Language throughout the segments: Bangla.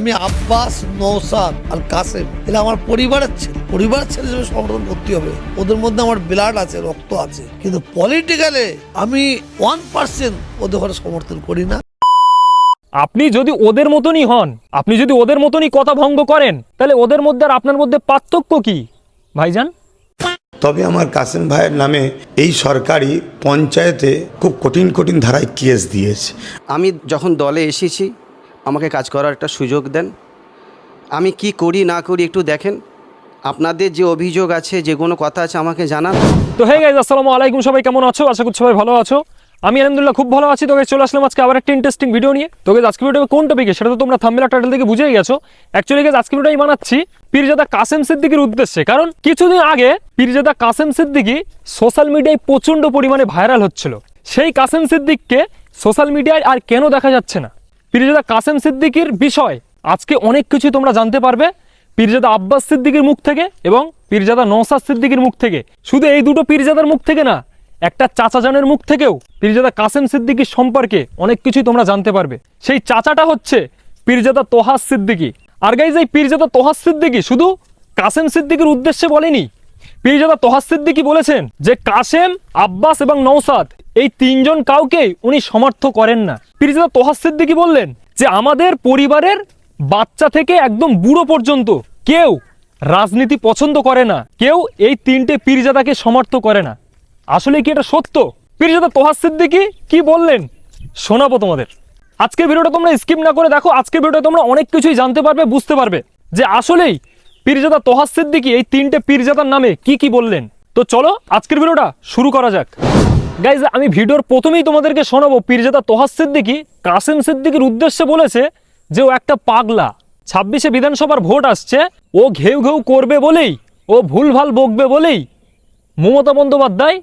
আমি আব্বাস নৌসাদ আর কাসেম এরা আমার পরিবারের ছেলে। পরিবারের ছেলে হিসেবে সমর্থন করতে হবে। ওদের মধ্যে আমার ব্লাড আছে রক্ত আছে। কিন্তু পলিটিক্যালে আমি ওয়ান পার্সেন্ট ওদের ঘরে সমর্থন করি না। আপনি যদি ওদের মতনই হন আপনি যদি ওদের মতনই কথা ভঙ্গ করেন তাহলে ওদের মধ্যে আর আপনার মধ্যে পার্থক্য কি? ভাইজান? তবে আমার কাসেম ভাইয়ের নামে এই সরকারি পঞ্চায়েতে খুব কঠিন কঠিন ধারায় কেস দিয়েছে। আমি যখন দলে এসেছি আমাকে কাজ করার একটা সুযোগ দেন। আমি কি করি, না করি একটু দেখেন। আপনাদের যে অভিযোগ আছে, যে কোনো কথা আছে, আমাকে জানান। তো হে গাইজ আসসালামু আলাইকুম সবাই, কেমন আছো? আশা করছি সবাই ভালো আছো। আমি আলহামদুলিল্লাহ খুব ভালো আছি। তোকে চলে আসলাম আজকে আবার একটা ইন্টারেস্টিং ভিডিও নিয়ে। তোকে আজকে ভিডিও কোন টপিকে সেটা তো তোমরা থাম্বেলা টাইটেল থেকে বুঝেই গেছো। অ্যাকচুয়ালি গাইজ আজকে ভিডিওটাই বানাচ্ছি পীরজাদা কাসেম সিদ্দিকির উদ্দেশ্যে। কারণ কিছুদিন আগে পীরজাদা কাসেম সিদ্দিকি সোশ্যাল মিডিয়ায় প্রচণ্ড পরিমাণে ভাইরাল হচ্ছিল। সেই কাসেম সিদ্দিককে সোশ্যাল মিডিয়ায় আর কেন দেখা যাচ্ছে না? পীরজাদা কাসেম সিদ্দিকির বিষয়। আজকে অনেক কিছু তোমরা জানতে পারবে পীরজাদা আব্বাস সিদ্দিকির মুখ থেকে এবং পীরজাদা নৌসাদ সিদ্দিকির মুখ থেকে। শুধু এই দুটো পীরজাদার মুখ থেকে না, একটা চাচা জানের মুখ থেকেও পীরজাদা কাসেম সিদ্দিকির সম্পর্কে অনেক কিছুই তোমরা জানতে পারবে। সেই চাচাটা হচ্ছে পীরজাদা তোহাস সিদ্দিকি। আর গাইজ এই পীরজাদা তোহাস সিদ্দিকি শুধু কাসেম সিদ্দিকির উদ্দেশ্যে বলেনি পীরজাদা তোহাস সিদ্দিকি বলেছেন যে কাসেম, আব্বাস এবং নৌসাদ এই তিনজন কাউকেই উনি সমর্থ করেন না। পীরজাদা তোহাস সিদ্দিকি বললেন যে আমাদের পরিবারের বাচ্চা থেকে একদম বুড়ো পর্যন্ত কেউ রাজনীতি পছন্দ করে না, কেউ এই তিনটে পীরজাদাকে সমর্থ করে না। আসলে কি এটা সত্য? পীরজাদা তোহাস সিদ্দিকি কি বললেন? শোনাবো তোমাদের। আজকের ভিডিওটা তোমরা স্কিপ না করে দেখো, আজকের ভিডিওটা তোমরা অনেক কিছুই জানতে পারবে, বুঝতে পারবে যে আসলেই পীরজাদা তোহাস সিদ্দিকি এই তিনটে পীরজাদার নামে কি কি বললেন? তো চলো, আজকের ভিডিওটা শুরু করা যাক। গাইজ আমি ভিডিওর প্রথমেই তোমাদেরকে শোনাবো, পীরজাদা তোহাস সিদ্দিকি কাসেম সিদ্দিকির উদ্দেশ্যে বলেছে যে ও একটা পাগলা। ছাব্বিশে বিধানসভার ভোট আসছে, ও ঘেউ ঘেউ করবে বলেই, ও ভুলভাল বকবে বলেই মমতা বন্দ্যোপাধ্যায়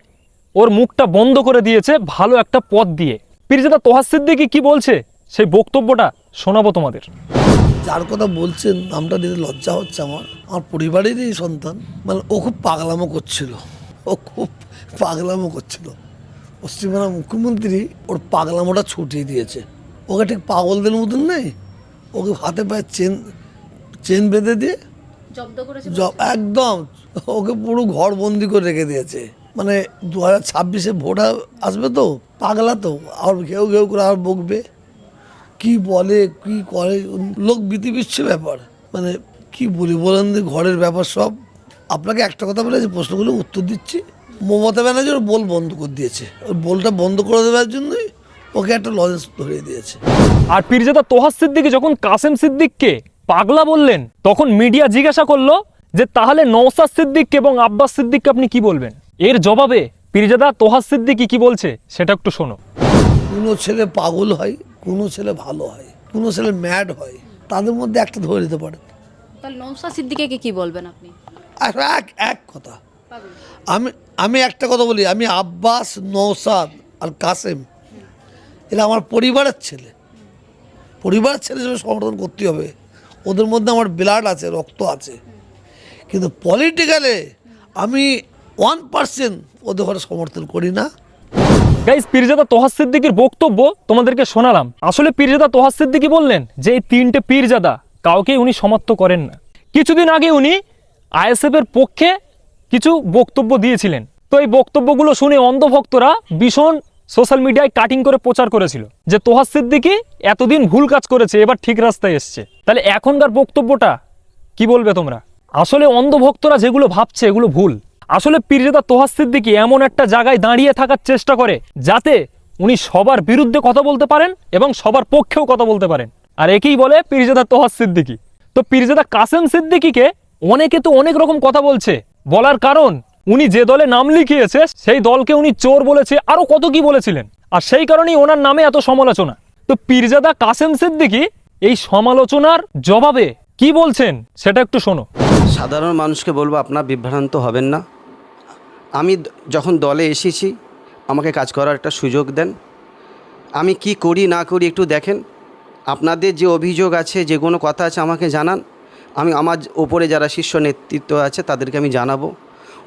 ওর মুখটা বন্ধ করে দিয়েছে ভালো একটা পথ দিয়ে। পীরজাদা তোহাস সিদ্দিকি কি বলছে? সেই বক্তব্যটা শোনাবো তোমাদের। যার কথা বলছেন নামটা দিতে লজ্জা হচ্ছে আমার। আমার পরিবারেরই সন্তান মানে ও খুব পাগলামো করছিল। ও খুব পাগলামো করছিল। পশ্চিমবাংলার মুখ্যমন্ত্রী ওর পাগলামোটা ছুটিয়ে দিয়েছে। ওকে ঠিক পাগলদের মতন নেই। ওকে হাতে পায়ে চেন চেন বেঁধে দিয়ে জব্দ করেছে জ- একদম। ওকে পুরো ঘর বন্দি করে রেখে দিয়েছে। মানে দু হাজার ছাব্বিশে ভোট আসবে তো? পাগলা তো। আর ঘেউ ঘেউ করে আর বকবে। কি বলে কি করে? লোক বিধিবিচ্ছে ব্যাপার। মানে কি বলি বলেন যে ঘরের ব্যাপার সব। আপনাকে একটা কথা বলে যে প্রশ্নগুলো উত্তর দিচ্ছি। মমতা ব্যানার্জি ওর বোল বন্ধ করে দিয়েছে। ওর বোলটা বন্ধ করে দেওয়ার জন্যই ওকে একটা লজেন্স ধরিয়ে দিয়েছে। আর পীরজাদা তোহাস সিদ্দিকি যখন কাসেম সিদ্দিককে পাগলা বললেন তখন মিডিয়া জিজ্ঞাসা করল যে তাহলে নৌসাদ সিদ্দিক এবং আব্বাস সিদ্দিককে আপনি কি বলবেন? এর জবাবে পীরজাদা তোহাস সিদ্দিকি কি বলছে সেটা একটু শোনো। কোনো ছেলে পাগল হয় কোনো ছেলে ভালো হয় কোনো ছেলে ম্যাড হয় তাদের মধ্যে একটা ধরে দিতে পারে। তাহলে সিদ্দিকে কি বলবেন আপনি? আর এক এক কথা। আমি আমি একটা কথা বলি আমি আব্বাস নৌসাদ আর কাসেম এরা আমার পরিবারের ছেলে। পরিবারের ছেলে হিসেবে সমর্থন করতে হবে। ওদের মধ্যে আমার ব্লাড আছে রক্ত আছে। কিন্তু পলিটিক্যালে আমি ওয়ান পার্সেন্ট ওদের ঘরে সমর্থন করি না। গাইজ পীরজাদা তোহাস সিদ্দিকির বক্তব্য তোমাদেরকে শোনালাম। আসলে পীরজাদা তোহাস সিদ্দিকি বললেন যে, এই তিনটে পীরজাদা কাউকে উনি সমর্থ করেন না। কিছুদিন আগে উনি আইএসএফ এর পক্ষে কিছু বক্তব্য দিয়েছিলেন। তো এই বক্তব্যগুলো শুনে অন্ধভক্তরা ভীষণ সোশ্যাল মিডিয়ায় কাটিং করে প্রচার করেছিল যে, তোহাস সিদ্দিকি এতদিন ভুল কাজ করেছে, এবার ঠিক রাস্তায় এসছে। তাহলে এখনকার বক্তব্যটা কি বলবে তোমরা? আসলে অন্ধভক্তরা যেগুলো ভাবছে, এগুলো ভুল। আসলে পীরজাদা তোহাস সিদ্দিকি এমন একটা জায়গায় দাঁড়িয়ে থাকার চেষ্টা করে যাতে উনি সবার বিরুদ্ধে কথা বলতে পারেন এবং সবার পক্ষেও কথা বলতে পারেন। আর একেই বলে পীরজাদা তোহাস সিদ্দিকি। তো পীরজাদা কাসেম সিদ্দিকিকে অনেকে তো অনেক রকম কথা বলছে। বলার কারণ, উনি যে দলে নাম লিখিয়েছে, সেই দলকে উনি চোর বলেছে, আরও কত কি বলেছিলেন। আর সেই কারণেই ওনার নামে এত সমালোচনা। তো পীরজাদা কাসেম সিদ্দিকি এই সমালোচনার জবাবে কি বলছেন, সেটা একটু শোনো। সাধারণ মানুষকে বলব, আপনার বিভ্রান্ত হবেন না। আমি যখন দলে এসেছি, আমাকে কাজ করার একটা সুযোগ দেন। আমি কি করি, না করি একটু দেখেন। আপনাদের যে অভিযোগ আছে, যে কোনো কথা আছে আমাকে জানান। আমি আমার ওপরে যারা শীর্ষ নেতৃত্ব আছে, তাদেরকে আমি জানাব।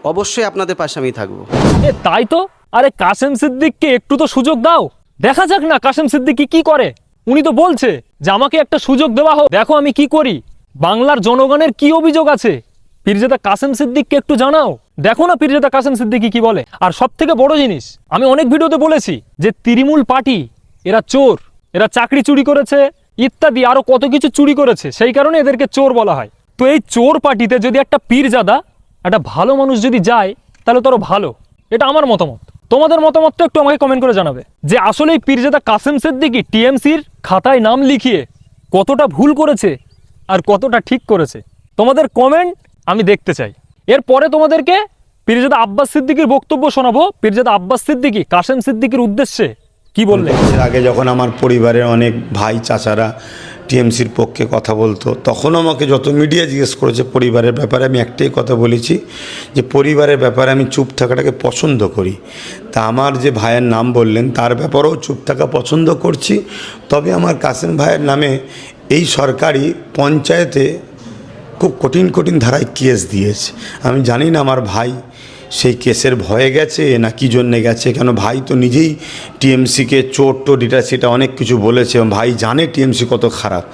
অবশ্যই আপনাদের পাশে আমি থাকব। এ, তাই তো? আরে কাসেম সিদ্দিককে একটু তো সুযোগ দাও। দেখা যাক না কাসেম সিদ্দিকি কি করে। উনি তো বলছে যে আমাকে একটা সুযোগ দেওয়া হোক। দেখো আমি কি করি। বাংলার জনগণের কি অভিযোগ আছে? পীরজাদা কাসেম সিদ্দিককে একটু জানাও। দেখো না পীরজাদা কাসেম সিদ্দিকি কি বলে। আর সব থেকে বড় জিনিস, আমি অনেক ভিডিওতে বলেছি যে তৃণমূল পার্টি, এরা চোর, এরা চাকরি চুরি করেছে, ইত্যাদি, আরও কত কিছু চুরি করেছে, সেই কারণে এদেরকে চোর বলা হয়। তো এই চোর পার্টিতে যদি একটা পীরজাদা, একটা ভালো মানুষ যদি যায়, তাহলে তো আরও ভালো। এটা আমার মতামত। তোমাদের মতামতটা একটু আমাকে কমেন্ট করে জানাবে। যে আসলে এই পীরজাদা কাসেম সিদ্দিকি টিএমসির খাতায় নাম লিখিয়ে কতটা ভুল করেছে আর কতটা ঠিক করেছে। তোমাদের কমেন্ট আমি দেখতে চাই। এরপরে তোমাদেরকে পীরজাদা আব্বাস সিদ্দিকির বক্তব্য শোনাবো। পীরজাদা আব্বাস সিদ্দিকি, কাসেম সিদ্দিকির উদ্দেশ্যে কি বললেন আগে যখন আমার পরিবারের অনেক ভাই চাচারা টিএমসির পক্ষে কথা বলতো তখন আমাকে যত মিডিয়া জিজ্ঞেস করেছে পরিবারের ব্যাপারে, আমি একটাই কথা বলেছি যে পরিবারের ব্যাপারে আমি চুপ থাকাটাকে পছন্দ করি। তা আমার যে ভাইয়ের নাম বললেন, তার ব্যাপারেও চুপ থাকা পছন্দ করছি। তবে আমার কাসেম ভাইয়ের নামে এই সরকারি পঞ্চায়েতে খুব কঠিন কঠিন ধারায় কেস দিয়েছে। আমি জানি না আমার ভাই সেই কেসের ভয়ে গেছে না কি জন্যে গেছে। কেন ভাই তো নিজেই টিএমসিকে চোট টোট এটা সেটা অনেক কিছু বলেছে। ভাই জানে টিএমসি কত খারাপ।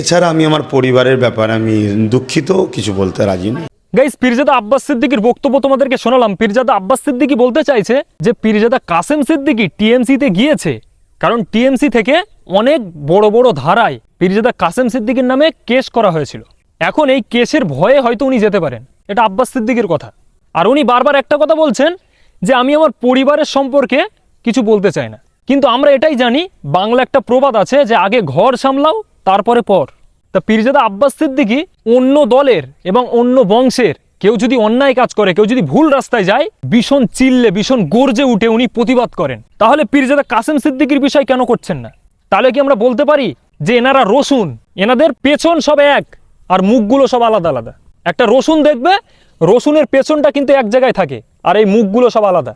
এছাড়া আমি আমার পরিবারের ব্যাপারে আমি দুঃখিত, কিছু বলতে রাজি না গাইস পীরজাদা আব্বাস সিদ্দিকির বক্তব্য তোমাদেরকে শোনালাম। পীরজাদা আব্বাস সিদ্দিকি বলতে চাইছে যে, পীরজাদা কাসেম সিদ্দিকি টিএমসিতে গিয়েছে। কারণ টিএমসি থেকে অনেক বড় বড় ধারায় পীরজাদা কাসেম সিদ্দিকির নামে কেস করা হয়েছিল। এখন এই কেসের ভয়ে হয়তো উনি যেতে পারেন। এটা আব্বাস সিদ্দিকির কথা। আর উনি বারবার একটা কথা বলছেন যে আমি আমার পরিবারের সম্পর্কে কিছু বলতে চাই না। কিন্তু আমরা এটাই জানি বাংলা একটা প্রবাদ আছে যে আগে ঘর সামলাও, তারপরে পর। তা পীরজাদা আব্বাস সিদ্দিকি অন্য দলের এবং অন্য বংশের, কেউ যদি অন্যায় কাজ করে, কেউ যদি ভুল রাস্তায় যায়, ভীষণ চিল্লে, ভীষণ গর্জে উঠে উনি প্রতিবাদ করেন। তাহলে পীরজাদা কাসেম সিদ্দিকির বিষয় কেন করছেন না? তাহলে কি আমরা বলতে পারি যে এনারা রসুন? এনাদের পেছন সব এক। আর মুখগুলো সব আলাদা আলাদা। একটা রসুন দেখবে, রসুনের পেছনটা কিন্তু এক জায়গায় থাকে, আর এই মুখগুলো সব আলাদা।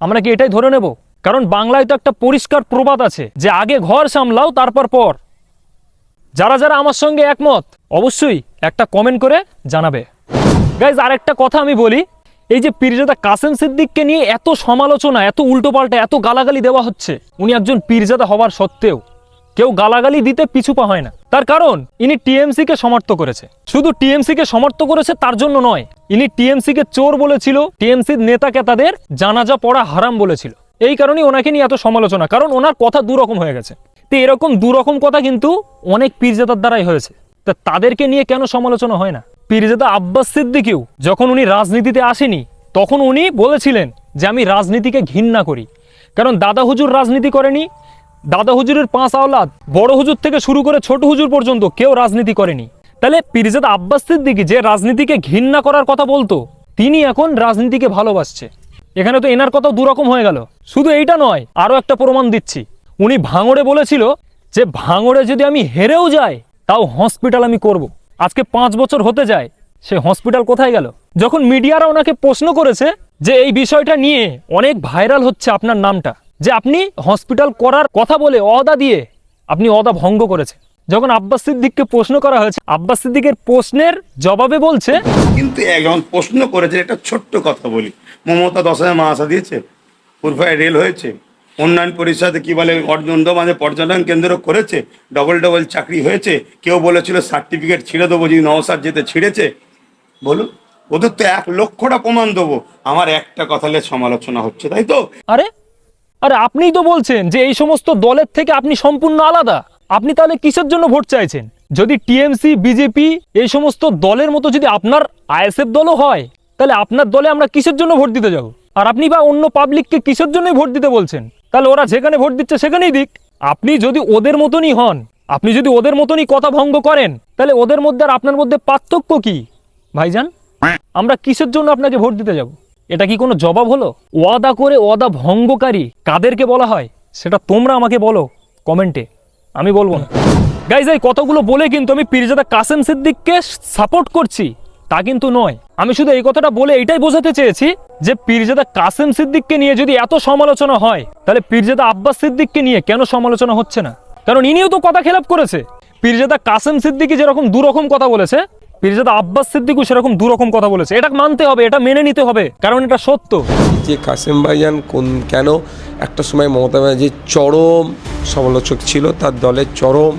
আমরা কি এটাই ধরে নেব? কারণ বাংলায় তো একটা পরিষ্কার প্রবাদ আছে যে আগে ঘর সামলাও, তারপর পর। যারা যারা আমার সঙ্গে একমত, অবশ্যই একটা কমেন্ট করে জানাবে। গাইজ আরেকটা কথা আমি বলি, এই যে পীরজাদা কাসেম সিদ্দিককে নিয়ে এত সমালোচনা, এত উল্টোপাল্টা, এত গালাগালি দেওয়া হচ্ছে, উনি একজন পীরজাদা হওয়ার সত্ত্বেও। কেউ গালাগালি দিতে পিছু পা হয় না। তার কারণ, ইনি টিএমসি কে সমর্থ করেছে। শুধু টিএমসি কে সমর্থ করেছে তার জন্য নয়, ইনি টিএমসি কে চোর বলেছিল টিএমসির নেতাকে তাদের জানাজা পড়া হারাম বলেছিল। এই কারণেই ওনাকে নিয়ে এত সমালোচনা, কারণ ওনার কথা দুরকম হয়ে গেছে। তো এরকম দুরকম কথা কিন্তু অনেক পীরজাদার দ্বারাই হয়েছে। তা তাদেরকে নিয়ে কেন সমালোচনা হয় না? পীরজাদা আব্বাস সিদ্দিকিও যখন উনি রাজনীতিতে আসেনি, তখন উনি বলেছিলেন যে আমি রাজনীতিকে ঘৃণা করি। কারণ দাদা হুজুর রাজনীতি করেনি দাদা হুজুরের পাঁচ আওলাদ, বড় হুজুর থেকে শুরু করে ছোট হুজুর পর্যন্ত কেউ রাজনীতি করেনি। তাহলে পীরজাদা আব্বাস সিদ্দিকি যে রাজনীতিকে ঘৃণা করার কথা বলতো, তিনি এখন রাজনীতিকে ভালোবাসছে। এখানে তো এনার কথা দুরকম হয়ে গেল। শুধু এইটা নয়, আরও একটা প্রমাণ দিচ্ছি। উনি ভাঙড়ে বলেছিল যে ভাঙড়ে যদি আমি হেরেও যাই, তাও হসপিটাল আমি করব। আজকে পাঁচ বছর হতে যায়, সে হসপিটাল কোথায় গেল? যখন মিডিয়ারা ওনাকে প্রশ্ন করেছে যে এই বিষয়টা নিয়ে অনেক ভাইরাল হচ্ছে আপনার নামটা যে আপনি হসপিটাল করার কথা বলে অদা দিয়ে আপনি অদা ভঙ্গ করেছেন। যখন আব্বাস সিদ্দিককে প্রশ্ন করা হয়েছে আব্বাস সিদ্দিকের প্রশ্নের জবাবে বলছে কিন্তু একজন প্রশ্ন করেছে একটা ছোট্ট কথা বলি। মমতা দশ হাজার মাসা দিয়েছে পূর্বায় রেল হয়েছে উন্নয়ন পরিষদে কি বলে অর্জুন মানে পর্যটন কেন্দ্র করেছে ডবল ডবল চাকরি হয়েছে কেউ বলেছিল সার্টিফিকেট ছিঁড়ে দেবো যদি নওসার যেতে ছিঁড়েছে। বলুন ওদের তো এক লক্ষটা প্রমাণ দেবো। আমার একটা কথা নিয়ে সমালোচনা হচ্ছে তাই তো? আরে আরে আপনিই তো বলছেন যে এই সমস্ত দলের থেকে আপনি সম্পূর্ণ আলাদা। আপনি তাহলে কিসের জন্য ভোট চাইছেন? যদি টিএমসি, বিজেপি এই সমস্ত দলের মতো যদি আপনার আইএসএফ দলও হয়, তাহলে আপনার দলে আমরা কিসের জন্য ভোট দিতে যাব? আর আপনি বা অন্য পাবলিককে কিসের জন্যই ভোট দিতে বলছেন? তাহলে ওরা যেখানে ভোট দিচ্ছে সেখানেই দিক। আপনি যদি ওদের মতনই হন, আপনি যদি ওদের মতনই কথা ভঙ্গ করেন, তাহলে ওদের মধ্যে আর আপনার মধ্যে পার্থক্য কি? ভাইজান, আমরা কিসের জন্য আপনাকে ভোট দিতে যাব? এটা কি কোনো জবাব হলো? ওয়াদা করে ওয়াদা ভঙ্গকারী কাদেরকে বলা হয়? সেটা তোমরা আমাকে বলো কমেন্টে। আমি বলব না। গাইজ এই কতগুলো বলে কিন্তু আমি পিরজাদা কাসেম সিদ্দিককে সাপোর্ট করছি। তা কিন্তু নয়। আমি শুধু এই কথাটা বলে এটাই বোঝাতে চেয়েছি যে পীরজাদা কাসেম সিদ্দিককে নিয়ে যদি এত সমালোচনা হয়, তাহলে পীরজাদা আব্বাস সিদ্দিককে নিয়ে কেন সমালোচনা হচ্ছে না? কারণ ইনিও তো কথা খেলাপ করেছে। পীরজাদা কাসেম সিদ্দিকি যেরকম দুরকম কথা বলেছে পীরজাদা আব্বাস সিদ্দিকও সেরকম দুরকম কথা বলেছে। এটা মানতে হবে এটা মেনে নিতে হবে কারণ এটা সত্য। যে কাসেম ভাইজান কোন কেন? একটা সময় মমতা ব্যানার্জির চরম সমালোচক ছিল তার দলের চরম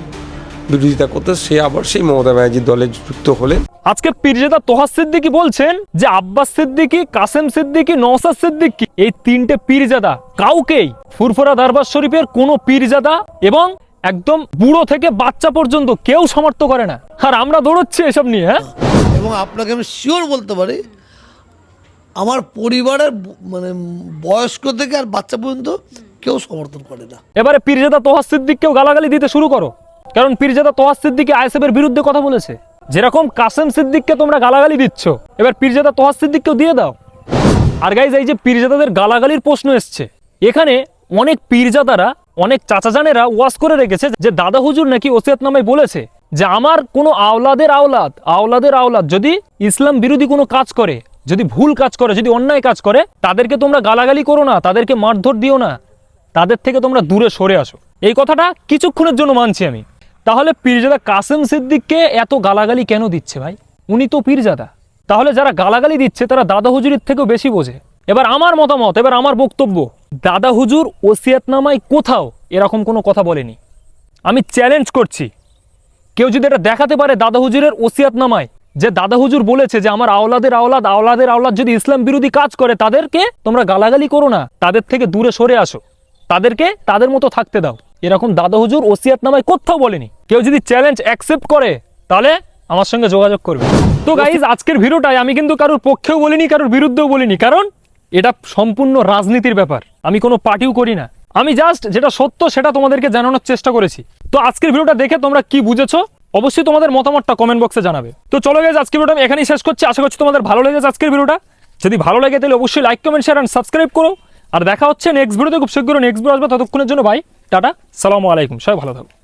বিরোধিতা করতে সে আবার সেই মমতা ব্যানার্জির দলে যুক্ত হলেন। আজকে পীরজাদা তোহা সিদ্দিকি বলছেন যে আব্বাস সিদ্দিকি কাসেম সিদ্দিকি নওসাদ সিদ্দিকি এই তিনটে পীরজাদা কাউকেই ফুরফুরা দরবার শরীফের কোনো পীরজাদা এবং একদম বুড়ো থেকে বাচ্চা পর্যন্ত কেউ সমর্থ করে না। আর আমরা দৌড়চ্ছি এসব নিয়ে হ্যাঁ? এবং আপনাকে আমি শিওর বলতে পারি আমার পরিবারের মানে বয়স্ক থেকে আর বাচ্চা পর্যন্ত কেউ সমর্থন করে না। এবারে পীরজাদা তোহা সিদ্দিককেও গালাগালি দিতে শুরু করো। কারণ পীরজাদা তোহা সিদ্দিকি আইএসএফের বিরুদ্ধে কথা বলেছে। যেরকম কাসেম সিদ্দিককে তোমরা গালাগালি দিচ্ছ এবার পীরজাদা তোহা সিদ্দিককেও দিয়ে দাও। আর গাইজ এই যে পীরজাদাদের গালাগালির প্রশ্ন এসছে এখানে অনেক পীরজাদারা অনেক চাচাজানেরা ওয়াজ করে রেখেছে যে দাদা হুজুর নাকি ওসিয়াত নামে বলেছে যে আমার কোনো আওলাদের আওলাদ আওলাদের আওলাদ যদি ইসলাম বিরোধী কোনো কাজ করে, যদি ভুল কাজ করে, যদি অন্যায় কাজ করে, তাদেরকে তোমরা গালাগালি করো না, তাদেরকে মারধর দিও না, তাদের থেকে তোমরা দূরে সরে আসো। এই কথাটা কিছুক্ষণের জন্য মানছি আমি। তাহলে পীরজাদা কাসেম সিদ্দিককে এত গালাগালি কেন দিচ্ছে ভাই? উনি তো পীরজাদা। তাহলে যারা গালাগালি দিচ্ছে, তারা দাদা হুজুরের থেকেও বেশি বোঝে। এবার আমার মতামত, এবার আমার বক্তব্য। দাদা হুজুর ওসিয়াতনামায় কোথাও এরকম কোনো কথা বলেনি। আমি চ্যালেঞ্জ করছি। কেউ যদি এটা দেখাতে পারে দাদা হুজুরের ওসিয়াতনামায় যে দাদা হুজুর বলেছে যে আমার আওলাদের আওলাদ আওলাদের আওলাদ যদি ইসলাম বিরোধী কাজ করে, তাদেরকে তোমরা গালাগালি করো না, তাদের থেকে দূরে সরে আসো। তাদেরকে তাদের মতো থাকতে দাও। এরকম দাদা হুজুর ওসিয়াতনামায় কোথাও বলেনি। কেউ যদি চ্যালেঞ্জ অ্যাকসেপ্ট করে, তাহলে আমার সঙ্গে যোগাযোগ করবে। তো গাইজ আজকের ভিডিওটাই আমি কিন্তু কারোর পক্ষেও বলিনি, কারোর বিরুদ্ধেও বলিনি। কারণ এটা সম্পূর্ণ রাজনীতির ব্যাপার। আমি কোনো পার্টিও করি না। আমি জাস্ট যেটা সত্য সেটা তোমাদেরকে জানানোর চেষ্টা করেছি। তো আজকের ভিডিওটা দেখে তোমরা কি বুঝেছ? অবশ্যই তোমাদের মতামতটা কমেন্ট বক্সে জানাবে। তো চলো গেছে আজকের ভিডিওটা আমি এখানেই শেষ করছি। আশা করছি তোমাদের ভালো লেগেছে আজকের ভিডিওটা। যদি ভালো লাগে তাহলে অবশ্যই like comment share and subscribe করো। আর দেখা হচ্ছে নেক্সট ভিডিওতে খুব শীঘ্র নেক্সট ভিডিও আসবে। ততক্ষণের জন্য ভাই টাটা, সালামু আলাইকুম। সবাই ভালো থাকো।